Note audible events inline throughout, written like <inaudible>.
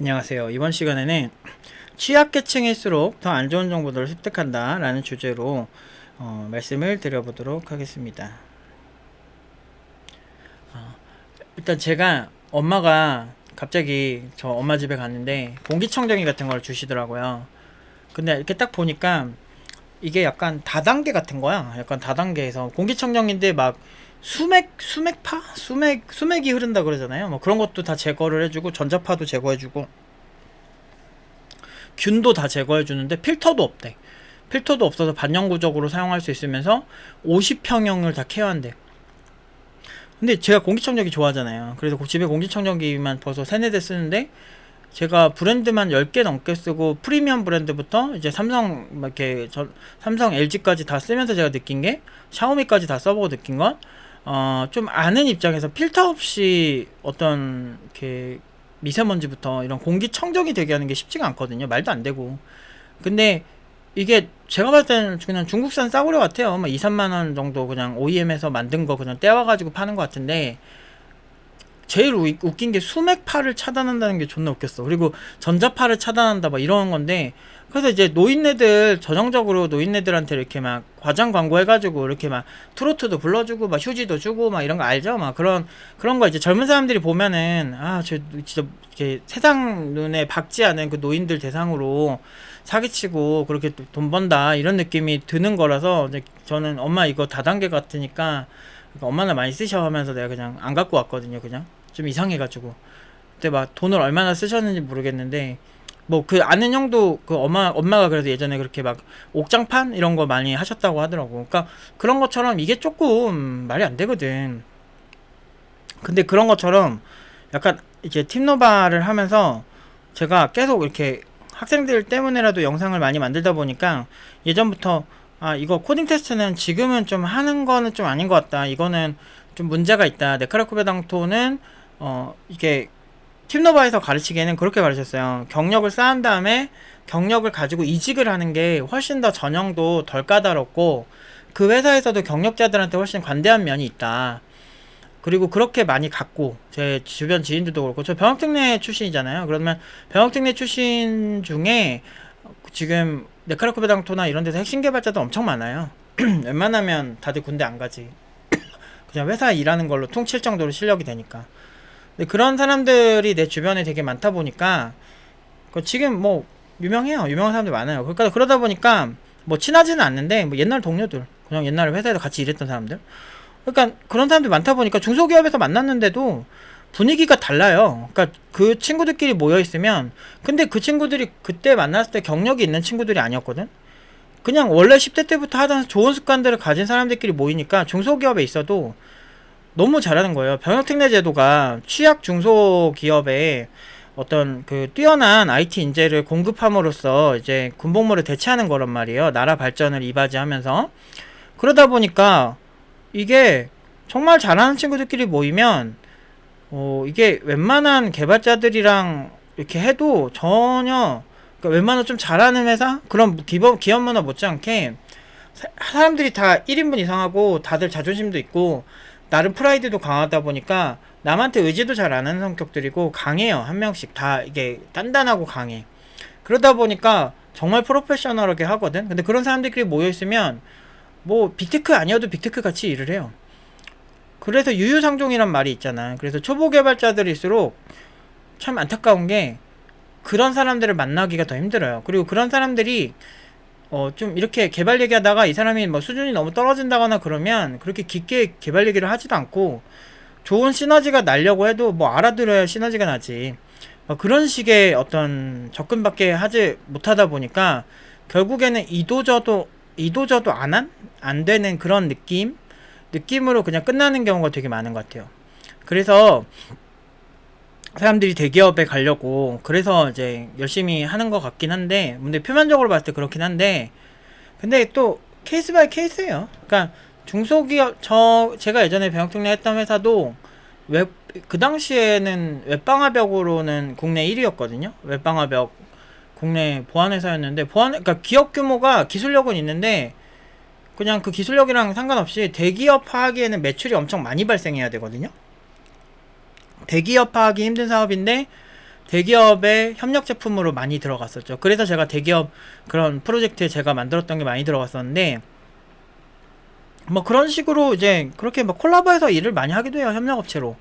안녕하세요. 이번 시간에는 취약계층일수록 더 안 좋은 정보들을 습득한다 라는 주제로 어, 말씀을 드려보도록 하겠습니다. 어, 일단 제가 엄마가 갑자기 저 엄마 집에 갔는데 공기청정기 같은 걸 주시더라고요. 근데 이렇게 딱 보니까 이게 약간 다단계 같은 거야. 약간 다단계에서 공기청정기인데 막 수맥 수맥파 수맥 수맥이 흐른다 그러잖아요. 뭐 그런 것도 다 제거를 해주고 전자파도 제거해주고 균도 다 제거해주는데 필터도 없대. 필터도 없어서 반영구적으로 사용할 수 있으면서 50평형을 다 케어한대. 근데 제가 공기청정기 좋아하잖아요. 그래서 집에 공기청정기만 벌써 세네 대 쓰는데 제가 브랜드만 10개 넘게 쓰고 프리미엄 브랜드부터 이제 삼성 막 이렇게 전 삼성 LG까지 다 쓰면서 제가 느낀 게 샤오미까지 다 써보고 느낀 건 어, 좀 아는 입장에서 필터 없이 어떤 이렇게 미세먼지부터 이런 공기 청정이 되게 하는 게 쉽지가 않거든요. 말도 안 되고. 근데 이게 제가 봤을 때는 그냥 중국산 싸구려 같아요. 막 2, 3만 원 정도 그냥 OEM에서 만든 거 그냥 떼와가지고 파는 것 같은데 제일 우- 웃긴 게 수맥파를 차단한다는 게 존나 웃겼어. 그리고 전자파를 차단한다 막 이런 건데 그래서 이제 노인네들 전형적으로 노인네들한테 이렇게 막 과장 광고 해가지고 이렇게 막 트로트도 불러주고 막 휴지도 주고 막 이런 거 알죠? 막 그런 그런 거 이제 젊은 사람들이 보면은 아 저 진짜 이렇게 세상 눈에 박지 않은 그 노인들 대상으로 사기치고 그렇게 또돈 번다 이런 느낌이 드는 거라서 이제 저는 엄마 이거 다단계 같으니까 엄마나 많이 쓰셔 하면서 내가 그냥 안 갖고 왔거든요 그냥 좀 이상해가지고 그때 막 돈을 얼마나 쓰셨는지 모르겠는데 뭐 그 아는 형도 그 엄마 엄마가 그래서 예전에 그렇게 막 옥장판 이런 거 많이 하셨다고 하더라고. 그러니까 그런 것처럼 이게 조금 말이 안 되거든. 근데 그런 것처럼 약간 이제 팀노바를 하면서 제가 계속 이렇게 학생들 때문에라도 영상을 많이 만들다 보니까 예전부터 아 이거 코딩 테스트는 지금은 좀 하는 거는 좀 아닌 것 같다. 이거는 좀 문제가 있다. 네카라쿠베당토는 어 이게 팀노바에서 가르치기에는 그렇게 가르쳤어요. 경력을 쌓은 다음에 경력을 가지고 이직을 하는 게 훨씬 더 전형도 덜 까다롭고 그 회사에서도 경력자들한테 훨씬 관대한 면이 있다. 그리고 그렇게 많이 갖고 제 주변 지인들도 그렇고 저 병역특례 출신이잖아요. 그러면 병역특례 출신 중에 지금 네카라쿠베당토나 이런 데서 핵심 개발자도 엄청 많아요. <clears throat> 웬만하면 다들 군대 안 가지. <clears throat> 그냥 회사 일하는 걸로 퉁칠 정도로 실력이 되니까. 근데 그런 사람들이 내 주변에 되게 많다 보니까 그 지금 뭐 유명해요. 유명한 사람들 많아요. 그러니까 그러다 보니까 뭐 친하지는 않는데 뭐 옛날 동료들 그냥 옛날에 회사에서 같이 일했던 사람들 그러니까 그런 사람들이 많다 보니까 중소기업에서 만났는데도 분위기가 달라요. 그러니까 그 친구들끼리 모여 있으면 근데 그 친구들이 그때 만났을 때 경력이 있는 친구들이 아니었거든. 그냥 원래 10대 때부터 하던 좋은 습관들을 가진 사람들끼리 모이니까 중소기업에 있어도 너무 잘하는 거예요. 병역특례 제도가 취약 중소기업에 어떤 그 뛰어난 IT 인재를 공급함으로써 이제 군복무를 대체하는 거란 말이에요. 나라 발전을 이바지하면서 그러다 보니까 이게 정말 잘하는 친구들끼리 모이면 어 이게 웬만한 개발자들이랑 이렇게 해도 전혀 그러니까 웬만한 좀 잘하는 회사 그런 기업 기업 문화 못지않게 사- 사람들이 다 1인분 이상하고 다들 자존심도 있고 나름 프라이드도 강하다 보니까 남한테 의지도 잘 안 하는 성격들이고 강해요 한 명씩. 다 이게 단단하고 강해. 그러다 보니까 정말 프로페셔널하게 하거든? 근데 그런 사람들끼리 모여 있으면 뭐 빅테크 아니어도 빅테크 같이 일을 해요. 그래서 유유상종이란 말이 있잖아. 그래서 초보 개발자들일수록 참 안타까운 게 그런 사람들을 만나기가 더 힘들어요. 그리고 그런 사람들이 어 좀 이렇게 개발 얘기하다가 이 사람이 뭐 수준이 너무 떨어진다거나 그러면 그렇게 깊게 개발 얘기를 하지도 않고 좋은 시너지가 나려고 해도 뭐 알아들어야 시너지가 나지 어, 그런 식의 어떤 접근밖에 하지 못하다 보니까 결국에는 이도저도 이도저도 안 한? 안 되는 그런 느낌? 느낌으로 그냥 끝나는 경우가 되게 많은 것 같아요. 그래서 사람들이 대기업에 가려고 그래서 이제 열심히 하는 것 같긴 한데 근데 표면적으로 봤을 때 그렇긴 한데 근데 또 케이스 바이 케이스예요. 그러니까 중소기업 저 제가 예전에 병역특례 했던 회사도 웹 그 당시에는 웹방화벽으로는 국내 1위였거든요. 웹방화벽 국내 보안 회사였는데 보안 그러니까 기업 규모가 기술력은 있는데 그냥 그 기술력이랑 상관없이 대기업 하기에는 매출이 엄청 많이 발생해야 되거든요. 대기업 하기 힘든 사업인데 대기업의 협력 제품으로 많이 들어갔었죠. 그래서 제가 대기업 그런 프로젝트에 제가 만들었던 게 많이 들어갔었는데 뭐 그런 식으로 이제 그렇게 막 콜라보해서 일을 많이 하기도 해요. 협력업체로.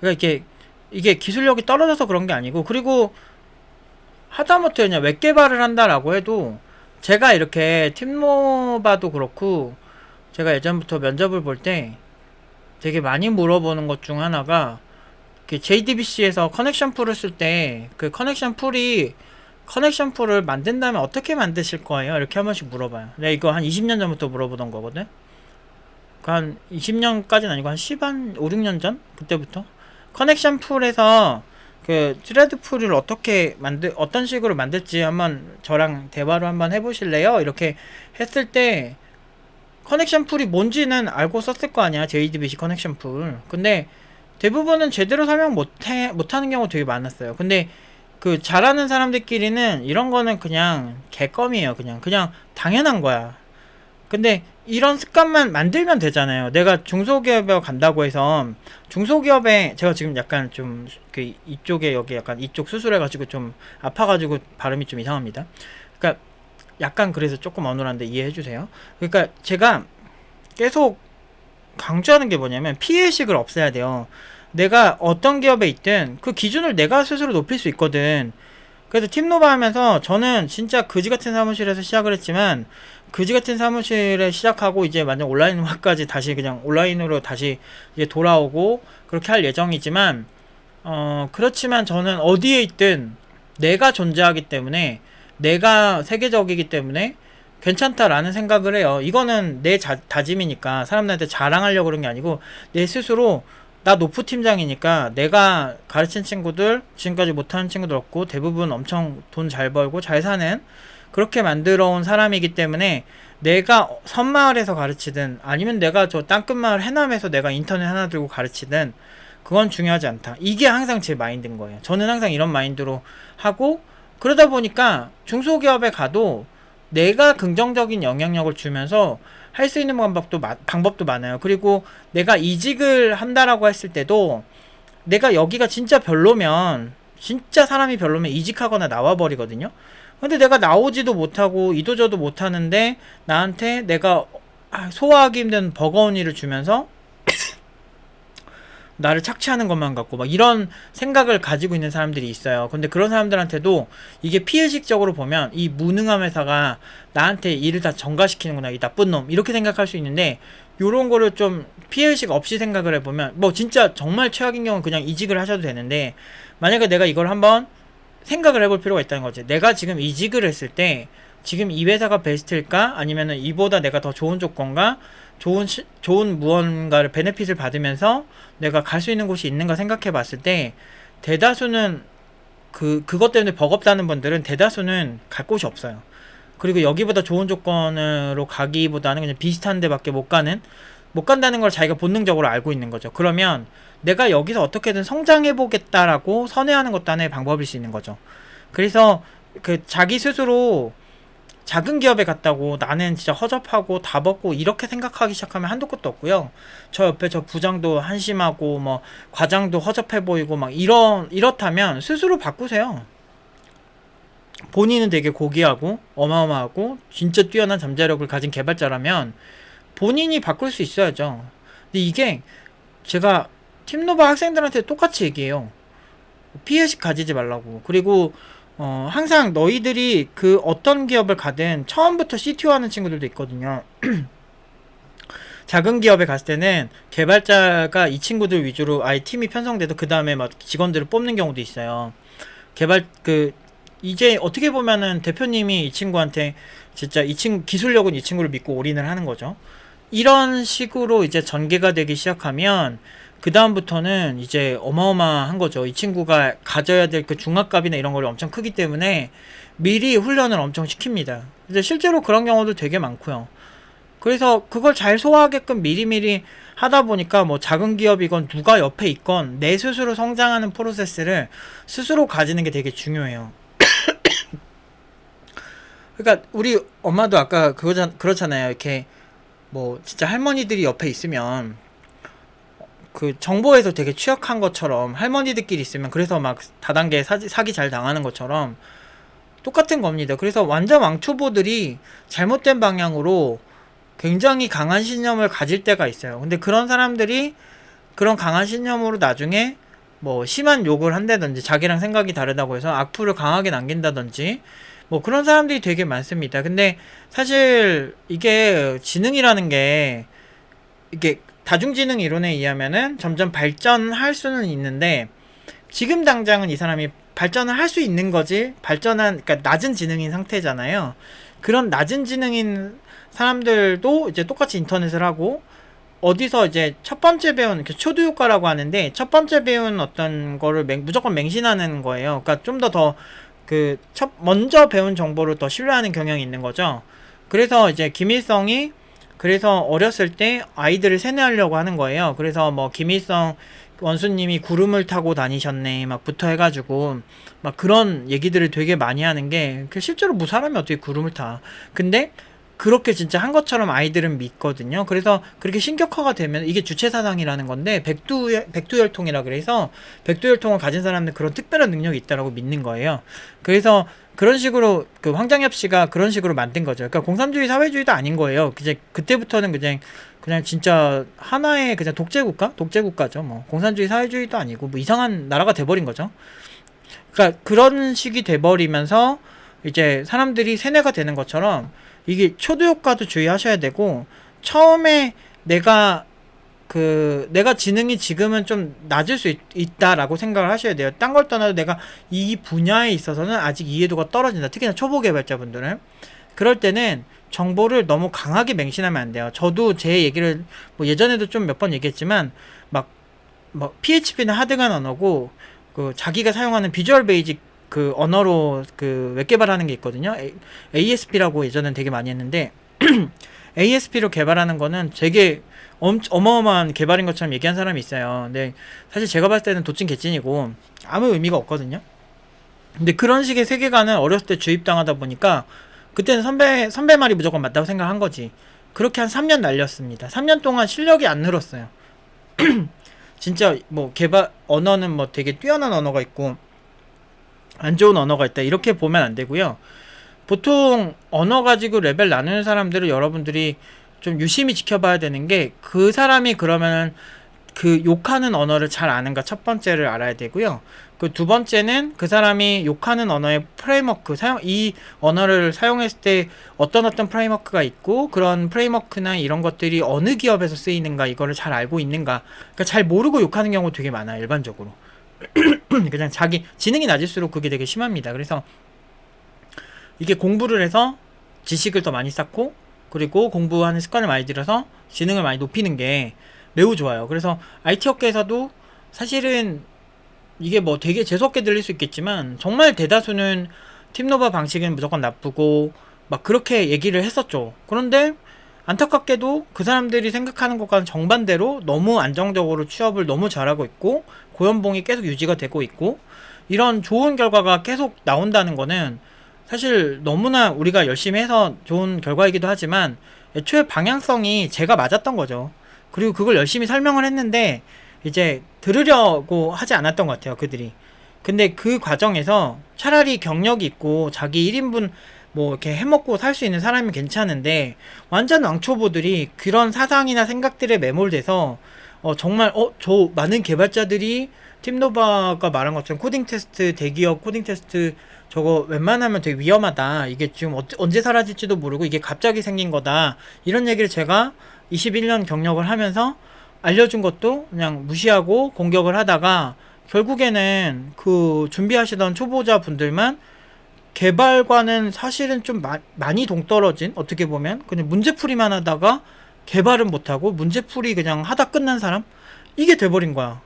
그러니까 이게 이게 기술력이 떨어져서 그런 게 아니고 그리고 하다못해 그냥 웹 개발을 한다라고 해도 제가 이렇게 팀모바도 그렇고 제가 예전부터 면접을 볼 때 되게 많이 물어보는 것 중 하나가 그 JDBC에서 커넥션 풀을 쓸 때 그 커넥션 풀이 커넥션 풀을 만든다면 어떻게 만드실 거예요? 이렇게 한 번씩 물어봐요. 내가 이거 한 20년 전부터 물어보던 거거든. 그한 20년까지는 아니고 한 10, 한 5, 6년 전? 그때부터. 커넥션 풀에서 그 트레드 풀을 어떻게 만들, 어떤 식으로 만들지 한번 저랑 대화로 한번 해보실래요? 이렇게 했을 때 커넥션 풀이 뭔지는 알고 썼을 거 아니야. JDBC 커넥션 풀. 근데 대부분은 제대로 설명 못해, 못하는 경우 되게 많았어요. 근데 그 잘하는 사람들끼리는 이런 거는 그냥 개껌이에요. 그냥, 그냥 당연한 거야. 근데 이런 습관만 만들면 되잖아요. 내가 중소기업에 간다고 해서 중소기업에 제가 지금 약간 좀 그 이쪽에 여기 약간 이쪽 수술해가지고 좀 아파가지고 발음이 좀 이상합니다. 그러니까 약간 그래서 조금 어눌한데 이해해 주세요. 그러니까 제가 계속 강조하는 게 뭐냐면 피해의식을 없애야 돼요. 내가 어떤 기업에 있든 그 기준을 내가 스스로 높일 수 있거든. 그래서 팀노바 하면서 저는 진짜 그지 같은 사무실에서 시작을 했지만 그지 같은 사무실에 시작하고 이제 완전 온라인화까지 다시 그냥 온라인으로 다시 이제 돌아오고 그렇게 할 예정이지만 어 그렇지만 저는 어디에 있든 내가 존재하기 때문에 내가 세계적이기 때문에 괜찮다라는 생각을 해요. 이거는 내 자, 다짐이니까 사람들한테 자랑하려고 그런 게 아니고 내 스스로 나 노프 팀장이니까 내가 가르친 친구들 지금까지 못하는 친구들 없고 대부분 엄청 돈 잘 벌고 잘 사는 그렇게 만들어 온 사람이기 때문에 내가 섬마을에서 가르치든 아니면 내가 저 땅끝마을 해남에서 내가 인터넷 하나 들고 가르치든 그건 중요하지 않다. 이게 항상 제 마인드인 거예요. 저는 항상 이런 마인드로 하고 그러다 보니까 중소기업에 가도 내가 긍정적인 영향력을 주면서 할 수 있는 방법도 마- 방법도 많아요. 그리고 내가 이직을 한다라고 했을 때도 내가 여기가 진짜 별로면 진짜 사람이 별로면 이직하거나 나와 버리거든요. 근데 내가 나오지도 못하고 이도저도 못하는데 나한테 내가 아, 소화하기 힘든 버거운 일을 주면서 나를 착취하는 것만 같고 막 이런 생각을 가지고 있는 사람들이 있어요. 근데 그런 사람들한테도 이게 피해식적으로 보면 이 무능함 회사가 나한테 일을 다 전가시키는구나 이 나쁜 놈 이렇게 생각할 수 있는데 요런 거를 좀 피해의식 없이 생각을 해보면 뭐 진짜 정말 최악인 경우는 그냥 이직을 하셔도 되는데 만약에 내가 이걸 한번 생각을 해볼 필요가 있다는 거지. 내가 지금 이직을 했을 때 지금 이 회사가 베스트일까? 아니면은 이보다 내가 더 좋은 조건과 좋은 시, 좋은 무언가를 베네핏을 받으면서 내가 갈 수 있는 곳이 있는가 생각해 봤을 때 대다수는 그 그것 때문에 버겁다는 분들은 대다수는 갈 곳이 없어요. 그리고 여기보다 좋은 조건으로 가기보다는 그냥 비슷한 데밖에 못 가는 못 간다는 걸 자기가 본능적으로 알고 있는 거죠. 그러면 내가 여기서 어떻게든 성장해 보겠다라고 선회하는 것도 하나의 방법일 수 있는 거죠. 그래서 그 자기 스스로 작은 기업에 갔다고 나는 진짜 허접하고 다 벗고 이렇게 생각하기 시작하면 한도 끝도 없고요. 저 옆에 저 부장도 한심하고 뭐 과장도 허접해 보이고 막 이런 이렇다면 스스로 바꾸세요. 본인은 되게 고귀하고 어마어마하고 진짜 뛰어난 잠재력을 가진 개발자라면 본인이 바꿀 수 있어야죠. 근데 이게 제가 팀노바 학생들한테 똑같이 얘기해요. 피해식 가지지 말라고. 그리고 어, 항상 너희들이 그 어떤 기업을 가든 처음부터 CTO 하는 친구들도 있거든요. <clears throat> 작은 기업에 갔을 때는 개발자가 이 친구들 위주로 아예 팀이 편성돼도 그 다음에 막 직원들을 뽑는 경우도 있어요. 개발 그 이제 어떻게 보면은 대표님이 이 친구한테 진짜 이 친구 기술력은 이 친구를 믿고 올인을 하는 거죠. 이런 식으로 이제 전개가 되기 시작하면 그 다음부터는 이제 어마어마한 거죠. 이 친구가 가져야 될 그 중압값이나 이런 걸 엄청 크기 때문에 미리 훈련을 엄청 시킵니다. 이제 실제로 그런 경우도 되게 많고요. 그래서 그걸 잘 소화하게끔 미리미리 하다 보니까 뭐 작은 기업이건 누가 옆에 있건 내 스스로 성장하는 프로세스를 스스로 가지는 게 되게 중요해요. <coughs> 그러니까 우리 엄마도 아까 그거잖 그렇잖아요. 이렇게 뭐 진짜 할머니들이 옆에 있으면 그 정보에서 되게 취약한 것처럼 할머니들끼리 있으면 그래서 막 다단계 사기, 사기 잘 당하는 것처럼 똑같은 겁니다. 그래서 완전 왕초보들이 잘못된 방향으로 굉장히 강한 신념을 가질 때가 있어요. 근데 그런 사람들이 그런 강한 신념으로 나중에 뭐 심한 욕을 한다든지 자기랑 생각이 다르다고 해서 악플을 강하게 남긴다든지 뭐 그런 사람들이 되게 많습니다. 근데 사실 이게 지능이라는 게 이게 다중지능 이론에 의하면은 점점 발전할 수는 있는데 지금 당장은 이 사람이 발전을 할 수 있는 거지 발전한 그러니까 낮은 지능인 상태잖아요. 그런 낮은 지능인 사람들도 이제 똑같이 인터넷을 하고 어디서 이제 첫 번째 배운 그 초두 효과라고 하는데 첫 번째 배운 어떤 거를 맹, 무조건 맹신하는 거예요. 그러니까 좀 더 더 그 첫 먼저 배운 정보를 더 신뢰하는 경향이 있는 거죠. 그래서 이제 김일성이 그래서 어렸을 때 아이들을 세뇌하려고 하는 거예요. 그래서 뭐 김일성 원수님이 구름을 타고 다니셨네 막 붙어 해가지고 막 그런 얘기들을 되게 많이 하는 게그 실제로 뭐 사람이 어떻게 구름을 타? 근데 그렇게 진짜 한 것처럼 아이들은 믿거든요. 그래서 그렇게 신격화가 되면 이게 주체 사상이라는 건데 백두 백두혈통이라 그래서 백두혈통을 가진 사람들 그런 특별한 능력이 있다라고 믿는 거예요. 그래서 그런 식으로 그 황장엽 씨가 그런 식으로 만든 거죠. 그러니까 공산주의 사회주의도 아닌 거예요. 이제 그때부터는 그냥 그냥 진짜 하나의 그냥 독재 국가, 독재 국가죠. 뭐 공산주의 사회주의도 아니고 뭐 이상한 나라가 돼버린 거죠. 그러니까 그런 식이 돼버리면서 이제 사람들이 세뇌가 되는 것처럼 이게 초도 효과도 주의하셔야 되고 처음에 내가 그 내가 지능이 지금은 좀 낮을 수 있, 다라고 생각을 하셔야 돼요. 딴 걸 떠나도 내가 이 분야에 있어서는 아직 이해도가 떨어진다. 특히나 초보 개발자분들은 그럴 때는 정보를 너무 강하게 맹신하면 안 돼요. 저도 제 얘기를 뭐 예전에도 좀 몇 번 얘기했지만 막뭐 PHP는 하드간 언어고 그 자기가 사용하는 비주얼 베이직 그 언어로 그 웹 개발하는 게 있거든요. ASP라고 예전엔 되게 많이 했는데 <clears throat> ASP로 개발하는 거는 되게 엄, 어마어마한 개발인 것처럼 얘기한 사람이 있어요. 근데 사실 제가 봤을 때는 도찐 개찐이고 아무 의미가 없거든요. 근데 그런 식의 세계관을 어렸을 때 주입당하다 보니까 그때는 선배 선배 말이 무조건 맞다고 생각한 거지. 그렇게 한 3년 날렸습니다. 3년 동안 실력이 안 늘었어요. <clears throat> 진짜 뭐 개발 언어는 뭐 되게 뛰어난 언어가 있고 안 좋은 언어가 있다 이렇게 보면 안 되고요. 보통 언어 가지고 레벨 나누는 사람들을 여러분들이 좀 유심히 지켜봐야 되는 게 그 사람이 그러면 그 욕하는 언어를 잘 아는가 첫 번째를 알아야 되고요. 그 두 번째는 그 사람이 욕하는 언어의 프레임워크 사용 이 언어를 사용했을 때 어떤 어떤 프레임워크가 있고 그런 프레임워크나 이런 것들이 어느 기업에서 쓰이는가 이거를 잘 알고 있는가 그러니까 잘 모르고 욕하는 경우 되게 많아요 일반적으로 그냥 <clears throat> 자기 지능이 낮을수록 그게 되게 심합니다. 그래서 이게 공부를 해서 지식을 더 많이 쌓고 그리고 공부하는 습관을 많이 들여서 지능을 많이 높이는 게 매우 좋아요. 그래서 IT 업계에서도 사실은 이게 뭐 되게 재수없게 들릴 수 있겠지만 정말 대다수는 팀노바 방식은 무조건 나쁘고 막 그렇게 얘기를 했었죠. 그런데 안타깝게도 그 사람들이 생각하는 것과는 정반대로 너무 안정적으로 취업을 너무 잘하고 있고 고연봉이 계속 유지가 되고 있고 이런 좋은 결과가 계속 나온다는 거는 사실 너무나 우리가 열심히 해서 좋은 결과이기도 하지만 애초에 방향성이 제가 맞았던 거죠. 그리고 그걸 열심히 설명을 했는데 이제 들으려고 하지 않았던 것 같아요, 그들이. 근데 그 과정에서 차라리 경력이 있고 자기 1인분 뭐 이렇게 해먹고 살 수 있는 사람이 괜찮은데 완전 왕초보들이 그런 사상이나 생각들에 매몰돼서 어 정말 어 저 많은 개발자들이 팀노바가 말한 것처럼 코딩 테스트 대기업 코딩 테스트 저거 웬만하면 되게 위험하다. 이게 지금 어, 언제 사라질지도 모르고 이게 갑자기 생긴 거다. 이런 얘기를 제가 21년 경력을 하면서 알려준 것도 그냥 무시하고 공격을 하다가 결국에는 그 준비하시던 초보자 분들만 개발과는 사실은 좀 마, 많이 동떨어진 어떻게 보면 그냥 문제풀이만 하다가 개발은 못하고 문제풀이 그냥 하다 끝난 사람 이게 돼버린 거야.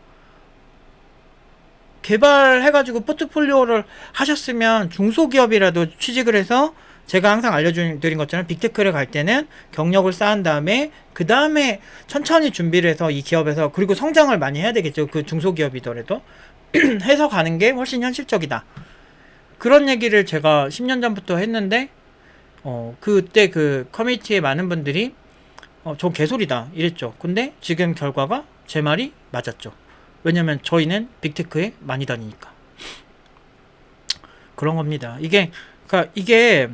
개발해가지고 포트폴리오를 하셨으면 중소기업이라도 취직을 해서 제가 항상 알려드린 것처럼 빅테크를 갈 때는 경력을 쌓은 다음에 그 다음에 천천히 준비를 해서 이 기업에서 그리고 성장을 많이 해야 되겠죠. 그 중소기업이더라도 <clears throat> 해서 가는 게 훨씬 현실적이다. 그런 얘기를 제가 10년 전부터 했는데 어 그때 그 커뮤니티에 많은 분들이 어 저 개소리다 이랬죠. 근데 지금 결과가 제 말이 맞았죠. 왜냐면 저희는 빅테크에 많이 다니니까. 그런 겁니다. 이게 그러니까 이게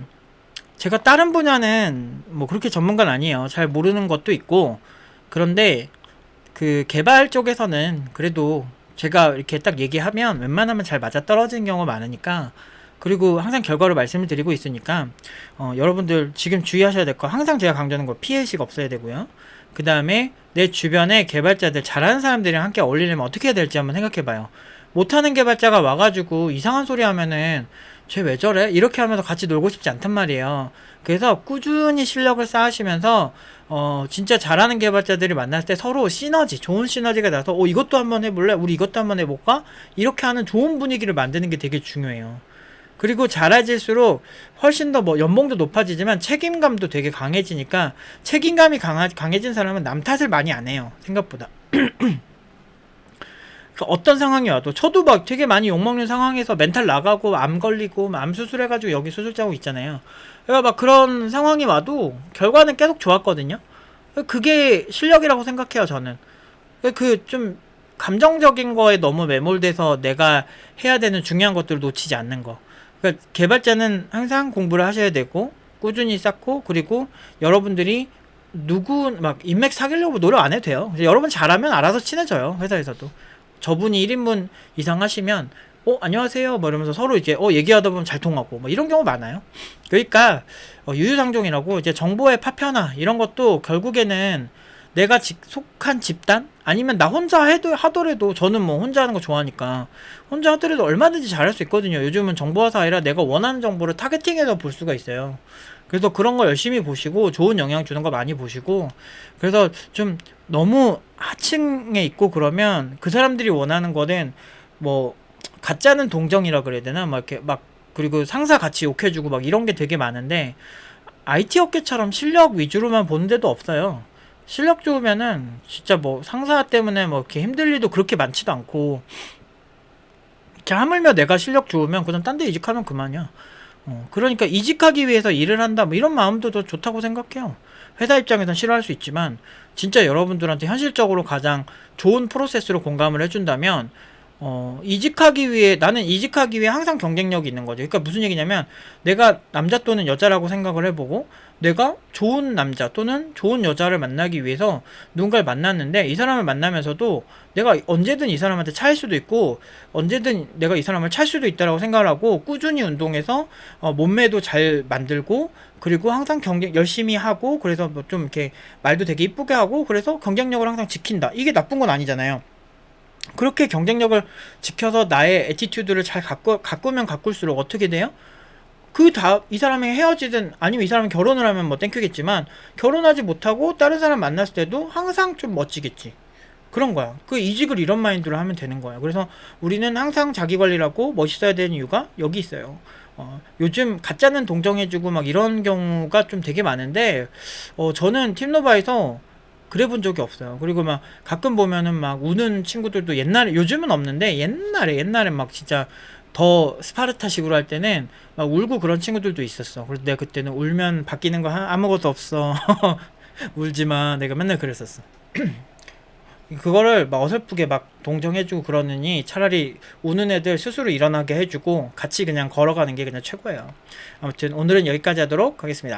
제가 다른 분야는 뭐 그렇게 전문가는 아니에요. 잘 모르는 것도 있고 그런데 그 개발 쪽에서는 그래도 제가 이렇게 딱 얘기하면 웬만하면 잘 맞아 떨어지는 경우가 많으니까 그리고 항상 결과를 말씀을 드리고 있으니까 어, 여러분들 지금 주의하셔야 될 거 항상 제가 강조하는 거 피해식 없어야 되고요. 그 다음에 내 주변에 개발자들 잘하는 사람들이랑 함께 어울리려면 어떻게 해야 될지 한번 생각해봐요. 못하는 개발자가 와가지고 이상한 소리 하면은 쟤 왜 저래? 이렇게 하면서 같이 놀고 싶지 않단 말이에요. 그래서 꾸준히 실력을 쌓으시면서 어 진짜 잘하는 개발자들이 만났을 때 서로 시너지, 좋은 시너지가 나서 어 이것도 한번 해볼래? 우리 이것도 한번 해볼까? 이렇게 하는 좋은 분위기를 만드는 게 되게 중요해요. 그리고 잘해질수록 훨씬 더 뭐 연봉도 높아지지만 책임감도 되게 강해지니까 책임감이 강하, 강해진 사람은 남 탓을 많이 안 해요. 생각보다. <clears throat> 그 어떤 상황이 와도 저도 막 되게 많이 욕먹는 상황에서 멘탈 나가고 암 걸리고 암 수술해가지고 여기 수술 자국 있잖아요. 그러니까 막 그런 상황이 와도 결과는 계속 좋았거든요. 그게 실력이라고 생각해요 저는. 그 좀 감정적인 거에 너무 매몰돼서 내가 해야 되는 중요한 것들을 놓치지 않는 거. 그러니까 개발자는 항상 공부를 하셔야 되고 꾸준히 쌓고 그리고 여러분들이 누구 막 인맥 사귀려고 노력 안 해도 돼요. 여러분 잘하면 알아서 친해져요 회사에서도. 저분이 1인분 이상 하시면 어 안녕하세요 뭐 이러면서 서로 이제 어 얘기하다 보면 잘 통하고 뭐 이런 경우 많아요. 그러니까 어, 유유상종이라고 이제 정보의 파편화 이런 것도 결국에는 내가 직, 속한 집단 아니면 나 혼자 해도 하더라도 저는 뭐 혼자 하는 거 좋아하니까 혼자 하더라도 얼마든지 잘할 수 있거든요. 요즘은 정보화사 아니라 내가 원하는 정보를 타겟팅해서 볼 수가 있어요. 그래서 그런 거 열심히 보시고 좋은 영향 주는 거 많이 보시고 그래서 좀 너무 하층에 있고 그러면 그 사람들이 원하는 거는 뭐 가짜는 동정이라 그래야 되나 막 이렇게 막 그리고 상사 같이 욕해주고 막 이런 게 되게 많은데 IT 업계처럼 실력 위주로만 보는 데도 없어요. 실력 좋으면은 진짜 뭐 상사 때문에 뭐 이렇게 힘들 일도 그렇게 많지도 않고 자 하물며 내가 실력 좋으면 그냥 딴 데 이직하면 그만이야. 어, 그러니까 이직하기 위해서 일을 한다 뭐 이런 마음도 더 좋다고 생각해요. 회사 입장에선 싫어할 수 있지만 진짜 여러분들한테 현실적으로 가장 좋은 프로세스로 공감을 해준다면 어, 이직하기 위해 나는 이직하기 위해 항상 경쟁력이 있는 거죠. 그러니까 무슨 얘기냐면 내가 남자 또는 여자라고 생각을 해보고 내가 좋은 남자 또는 좋은 여자를 만나기 위해서 누군가를 만났는데 이 사람을 만나면서도 내가 언제든 이 사람한테 차일 수도 있고 언제든 내가 이 사람을 찰 수도 있다라고 생각을 하고 꾸준히 운동해서 어, 몸매도 잘 만들고 그리고 항상 경쟁 열심히 하고 그래서 뭐 좀 이렇게 말도 되게 이쁘게 하고 그래서 경쟁력을 항상 지킨다. 이게 나쁜 건 아니잖아요. 그렇게 경쟁력을 지켜서 나의 에티튜드를 잘 가꾸, 가꾸면 가꿀수록 어떻게 돼요? 그 다 이 사람이 헤어지든 아니면 이 사람이 결혼을 하면 뭐 땡큐겠지만 결혼하지 못하고 다른 사람 만났을 때도 항상 좀 멋지겠지. 그런 거야. 그 이직을 이런 마인드로 하면 되는 거야. 그래서 우리는 항상 자기 관리를 하고 멋있어야 되는 이유가 여기 있어요. 어, 요즘 가짜는 동정해주고 막 이런 경우가 좀 되게 많은데, 어, 저는 팀노바에서 그래 본 적이 없어요. 그리고 막 가끔 보면은 막 우는 친구들도 옛날에, 요즘은 없는데 옛날에, 옛날에 막 진짜 더 스파르타식으로 할 때는 막 울고 그런 친구들도 있었어. 그래서 내가 그때는 울면 바뀌는 거 하- 아무것도 없어. <laughs> 울지 마. 내가 맨날 그랬었어. <clears throat> 그거를 막 어설프게 막 동정해주고 그러느니 차라리 우는 애들 스스로 일어나게 해주고 같이 그냥 걸어가는 게 그냥 최고예요. 아무튼 오늘은 여기까지 하도록 하겠습니다.